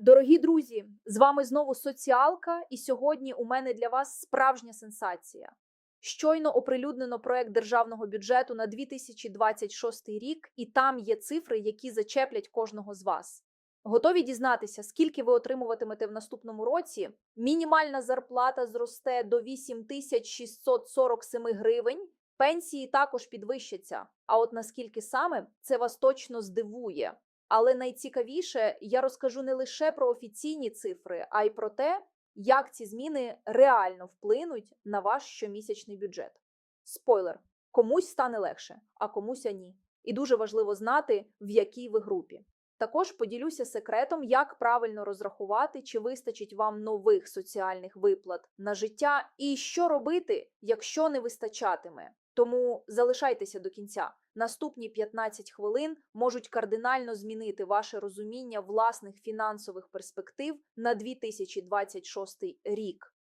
Дорогі друзі, з вами знову соціалка, і сьогодні у мене для вас справжня сенсація. Щойно оприлюднено проект державного бюджету на 2026 рік, і там є цифри, які зачеплять кожного з вас. Готові дізнатися, скільки ви отримуватимете в наступному році? Мінімальна зарплата зросте до 8647 гривень. Пенсії також підвищаться. А от наскільки саме це вас точно здивує. Але найцікавіше, я розкажу не лише про офіційні цифри, а й про те, як ці зміни реально вплинуть на ваш щомісячний бюджет. Спойлер: комусь стане легше, а комусь ні. І дуже важливо знати, в якій ви групі. Також поділюся секретом, як правильно розрахувати, чи вистачить вам нових соціальних виплат на життя, і що робити, якщо не вистачатиме. Тому залишайтеся до кінця. Наступні 15 хвилин можуть кардинально змінити ваше розуміння власних фінансових перспектив на 2026 рік.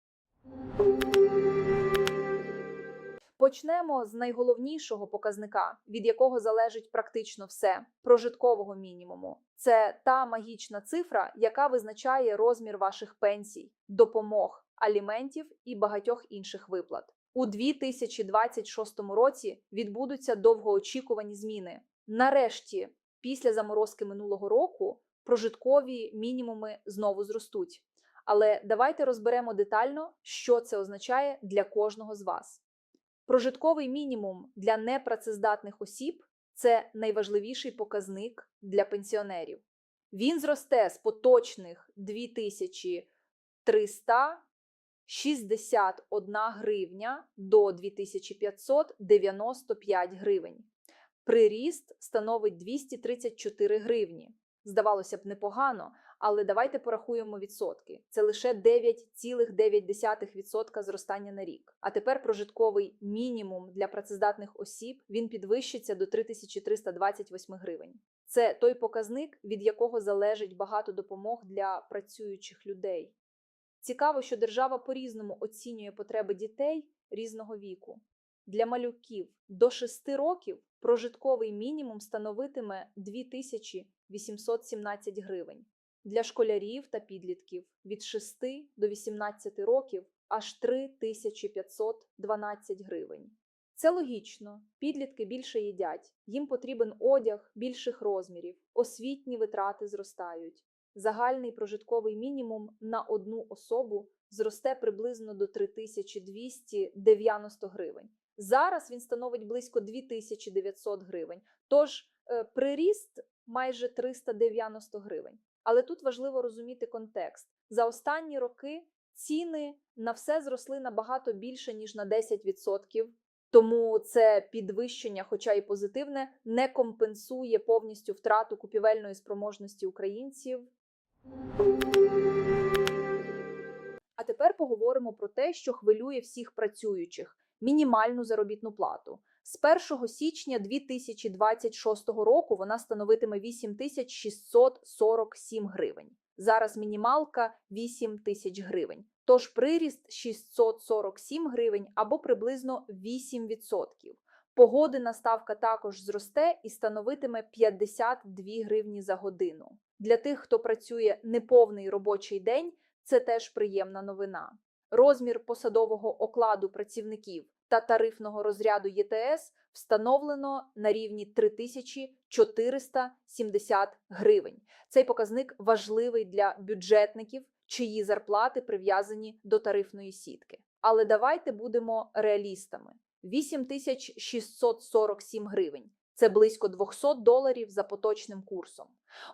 Почнемо з найголовнішого показника, від якого залежить практично все прожиткового мінімуму. Це та магічна цифра, яка визначає розмір ваших пенсій, допомог, аліментів і багатьох інших виплат. У 2026 році відбудуться довгоочікувані зміни. Нарешті, після заморозки минулого року, прожиткові мінімуми знову зростуть. Але давайте розберемо детально, що це означає для кожного з вас. Прожитковий мінімум для непрацездатних осіб це найважливіший показник для пенсіонерів. Він зросте з поточних 2361 гривня до 2595 гривень. Приріст становить 234 гривні. Здавалося б, непогано, але давайте порахуємо відсотки. Це лише 9,9% зростання на рік. А тепер прожитковий мінімум для працездатних осіб він підвищиться до 3328 гривень. Це той показник, від якого залежить багато допомог для працюючих людей. Цікаво, що держава по-різному оцінює потреби дітей різного віку. Для малюків до 6 років прожитковий мінімум становитиме 2817 гривень. Для школярів та підлітків від 6 до 18 років аж 3512 гривень. Це логічно, підлітки більше їдять, їм потрібен одяг більших розмірів, освітні витрати зростають. Загальний прожитковий мінімум на одну особу зросте приблизно до 3290 гривень. Зараз він становить близько 2900 гривень, тож е, приріст майже 390 гривень. Але тут важливо розуміти контекст. За останні роки ціни на все зросли набагато більше, ніж на 10%. Тому це підвищення, хоча і позитивне, не компенсує повністю втрату купівельної спроможності українців. А тепер поговоримо про те, що хвилює всіх працюючих мінімальну заробітну плату. З 1 січня 2026 року вона становитиме 8647 гривень. Зараз мінімалка 8 тисяч гривень. Тож приріст 647 гривень або приблизно 8%. Погодина ставка також зросте і становитиме 52 гривні за годину. Для тих, хто працює неповний робочий день, це теж приємна новина. Розмір посадового окладу працівників та тарифного розряду ЄТС встановлено на рівні 3470 гривень. Цей показник важливий для бюджетників, чиї зарплати прив'язані до тарифної сітки. Але давайте будемо реалістами: 8647 гривень. Це близько 200 доларів за поточним курсом.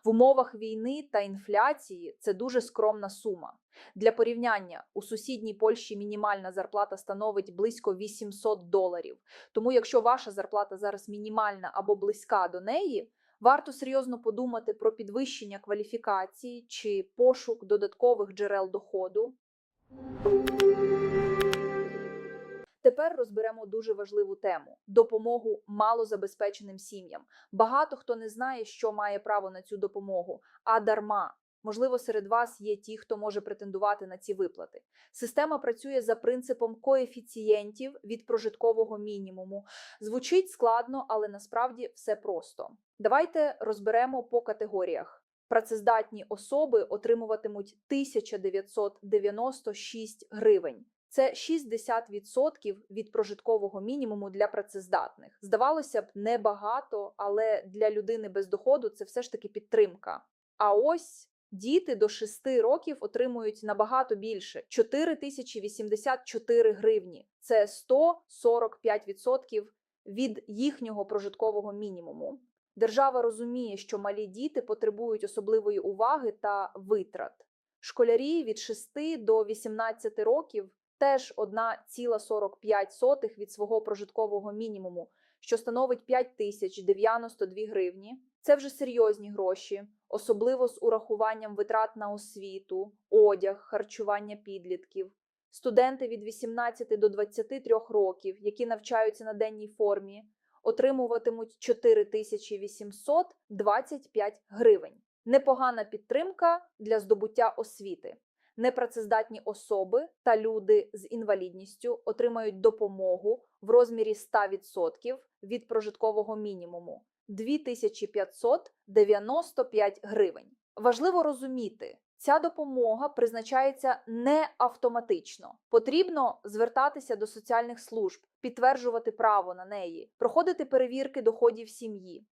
В умовах війни та інфляції це дуже скромна сума. Для порівняння у сусідній Польщі мінімальна зарплата становить близько 800 доларів. Тому, якщо ваша зарплата зараз мінімальна або близька до неї, варто серйозно подумати про підвищення кваліфікації чи пошук додаткових джерел доходу. Тепер розберемо дуже важливу тему допомогу малозабезпеченим сім'ям. Багато хто не знає, що має право на цю допомогу, а дарма. Можливо, серед вас є ті, хто може претендувати на ці виплати. Система працює за принципом коефіцієнтів від прожиткового мінімуму. Звучить складно, але насправді все просто. Давайте розберемо по категоріях. працездатні особи отримуватимуть 1996 гривень. Це 60% від прожиткового мінімуму для працездатних. Здавалося б, небагато, але для людини без доходу це все ж таки підтримка. А ось діти до 6 років отримують набагато більше 4084 гривні. Це 145% від їхнього прожиткового мінімуму. Держава розуміє, що малі діти потребують особливої уваги та витрат. Школярі від 6 до 18 років теж 1,45 від свого прожиткового мінімуму, що становить 5092 гривні. Це вже серйозні гроші, особливо з урахуванням витрат на освіту, одяг, харчування підлітків. Студенти від 18 до 23 років, які навчаються на денній формі, отримуватимуть 4825 гривень. Непогана підтримка для здобуття освіти. Непрацездатні особи та люди з інвалідністю отримають допомогу в розмірі 100% від прожиткового мінімуму 2595 гривень. Важливо розуміти, ця допомога призначається не автоматично. Потрібно звертатися до соціальних служб, підтверджувати право на неї, проходити перевірки доходів сім'ї.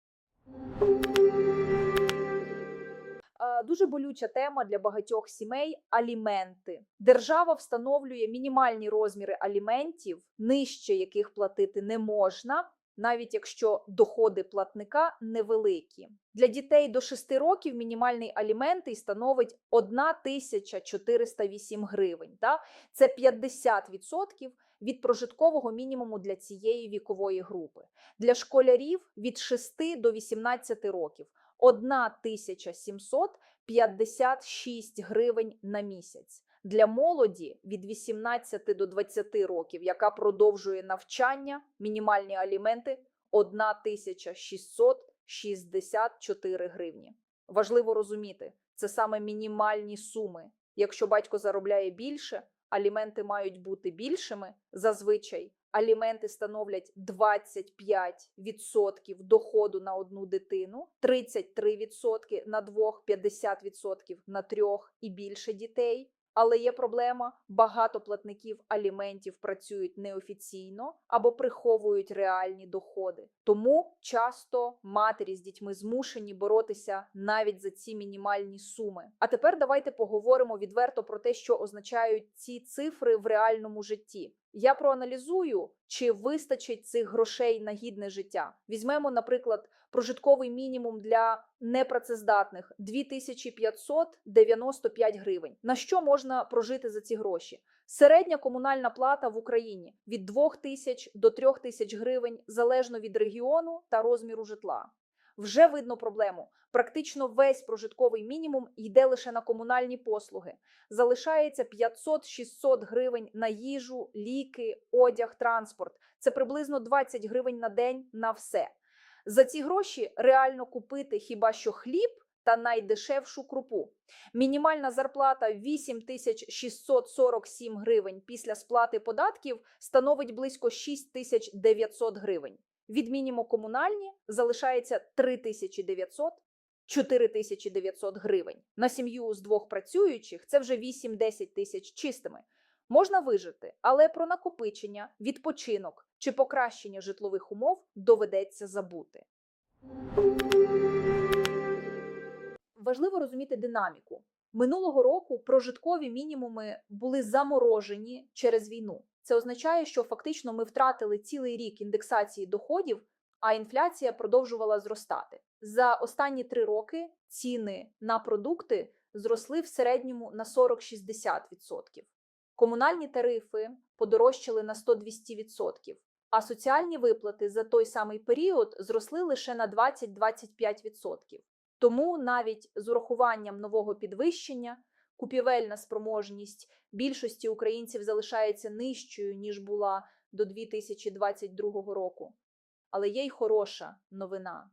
Е, Дуже болюча тема для багатьох сімей аліменти. Держава встановлює мінімальні розміри аліментів, нижче яких платити не можна, навіть якщо доходи платника невеликі. Для дітей до 6 років мінімальний алімент становить 1408 гривень. Та? Це 50% від прожиткового мінімуму для цієї вікової групи. Для школярів від 6 до 18 років 1756 гривень на місяць. Для молоді від 18 до 20 років, яка продовжує навчання, мінімальні аліменти 1664 гривні. Важливо розуміти, це саме мінімальні суми. Якщо батько заробляє більше, аліменти мають бути більшими. Зазвичай аліменти становлять 25% доходу на одну дитину, 33% на двох, 50% на трьох і більше дітей. Але є проблема: багато платників аліментів працюють неофіційно або приховують реальні доходи. Тому часто матері з дітьми змушені боротися навіть за ці мінімальні суми. А тепер давайте поговоримо відверто про те, що означають ці цифри в реальному житті. Я проаналізую, чи вистачить цих грошей на гідне життя. Візьмемо, наприклад, прожитковий мінімум для непрацездатних 2595 гривень. На що можна прожити за ці гроші? Середня комунальна плата в Україні від 2000 до 3000 гривень залежно від регіону та розміру житла. Вже видно проблему. Практично весь прожитковий мінімум йде лише на комунальні послуги. Залишається 500-600 гривень на їжу, ліки, одяг, транспорт. Це приблизно 20 гривень на день на все. За ці гроші реально купити хіба що хліб та найдешевшу крупу. Мінімальна зарплата 8647 гривень після сплати податків становить близько 6900 гривень. Відміннімо комунальні залишається 3900 4900 гривень. На сім'ю з двох працюючих це вже 8-10 тисяч чистими. Можна вижити, але про накопичення, відпочинок чи покращення житлових умов доведеться забути. Важливо розуміти динаміку. Минулого року прожиткові мінімуми були заморожені через війну. Це означає, що фактично ми втратили цілий рік індексації доходів, а інфляція продовжувала зростати. За останні три роки ціни на продукти зросли в середньому на 40-60%. Комунальні тарифи подорожчали на 100-200%, а соціальні виплати за той самий період зросли лише на 20-25%. Тому навіть з урахуванням нового підвищення купівельна спроможність більшості українців залишається нижчою ніж була до 2022 року. Але є й хороша новина.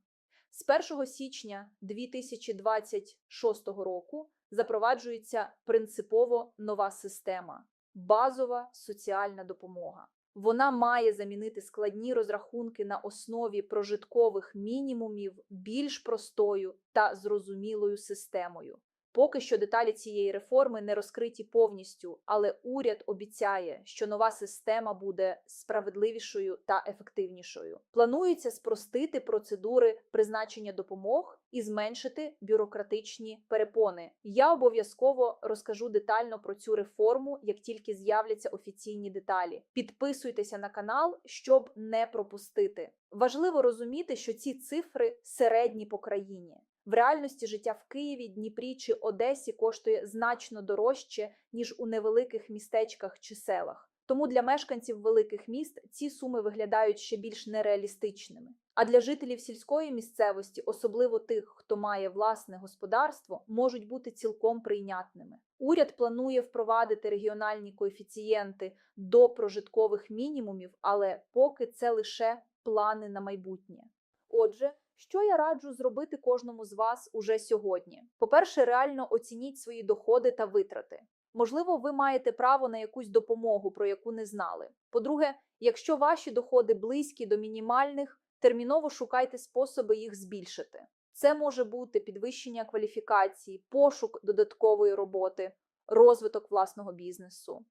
З 1 січня 2026 року запроваджується принципово нова система базова соціальна допомога. Вона має замінити складні розрахунки на основі прожиткових мінімумів більш простою та зрозумілою системою. Поки що деталі цієї реформи не розкриті повністю, але уряд обіцяє, що нова система буде справедливішою та ефективнішою. Планується спростити процедури призначення допомог і зменшити бюрократичні перепони. Я обов'язково розкажу детально про цю реформу, як тільки з'являться офіційні деталі. Підписуйтеся на канал, щоб не пропустити. Важливо розуміти, що ці цифри середні по країні. В реальності життя в Києві, Дніпрі чи Одесі коштує значно дорожче, ніж у невеликих містечках чи селах. Тому для мешканців великих міст ці суми виглядають ще більш нереалістичними. А для жителів сільської місцевості, особливо тих, хто має власне господарство, можуть бути цілком прийнятними. Уряд планує впровадити регіональні коефіцієнти до прожиткових мінімумів, але поки це лише плани на майбутнє. Отже, що я раджу зробити кожному з вас уже сьогодні? По-перше, реально оцініть свої доходи та витрати. Можливо, ви маєте право на якусь допомогу, про яку не знали. По-друге, якщо ваші доходи близькі до мінімальних, терміново шукайте способи їх збільшити. Це може бути підвищення кваліфікації, пошук додаткової роботи, розвиток власного бізнесу.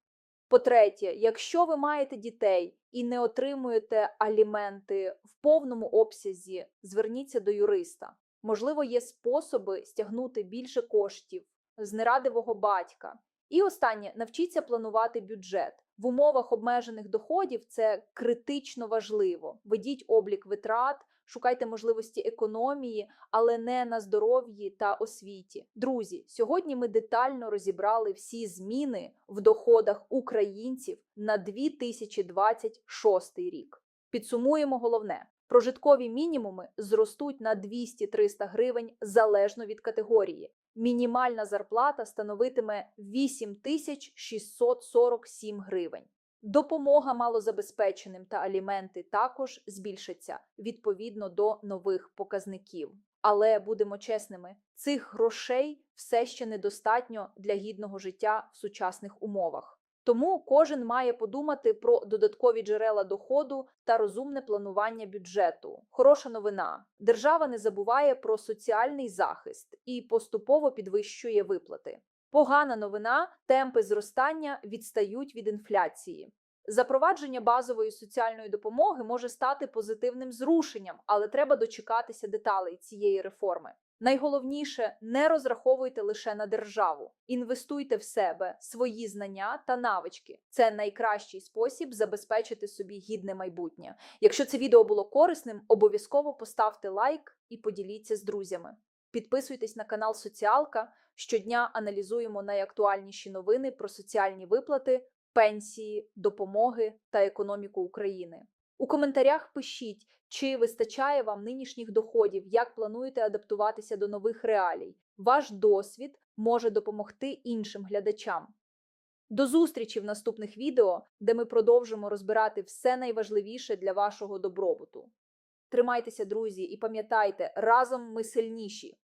По-третє, якщо ви маєте дітей і не отримуєте аліменти в повному обсязі, зверніться до юриста. Можливо, є способи стягнути більше коштів з нерадивого батька. І останнє навчіться планувати бюджет. В умовах обмежених доходів це критично важливо. Ведіть облік витрат, шукайте можливості економії, але не на здоров'ї та освіті. Друзі, сьогодні ми детально розібрали всі зміни в доходах українців на 2026 рік. Підсумуємо головне: прожиткові мінімуми зростуть на 200-300 гривень залежно від категорії. Мінімальна зарплата становитиме 8647 гривень. Допомога малозабезпеченим та аліменти також збільшаться відповідно до нових показників. Але будемо чесними, цих грошей все ще недостатньо для гідного життя в сучасних умовах. Тому кожен має подумати про додаткові джерела доходу та розумне планування бюджету. Хороша новина: держава не забуває про соціальний захист і поступово підвищує виплати. Погана новина: темпи зростання відстають від інфляції. Запровадження базової соціальної допомоги може стати позитивним зрушенням, але треба дочекатися деталей цієї реформи. Найголовніше не розраховуйте лише на державу, інвестуйте в себе, свої знання та навички. Це найкращий спосіб забезпечити собі гідне майбутнє. Якщо це відео було корисним, обов'язково поставте лайк і поділіться з друзями. Підписуйтесь на канал Соціалка. Щодня аналізуємо найактуальніші новини про соціальні виплати, пенсії, допомоги та економіку України. У коментарях пишіть, чи вистачає вам нинішніх доходів, як плануєте адаптуватися до нових реалій. Ваш досвід може допомогти іншим глядачам. До зустрічі в наступних відео, де ми продовжимо розбирати все найважливіше для вашого добробуту. Тримайтеся, друзі, і пам'ятайте, разом ми сильніші.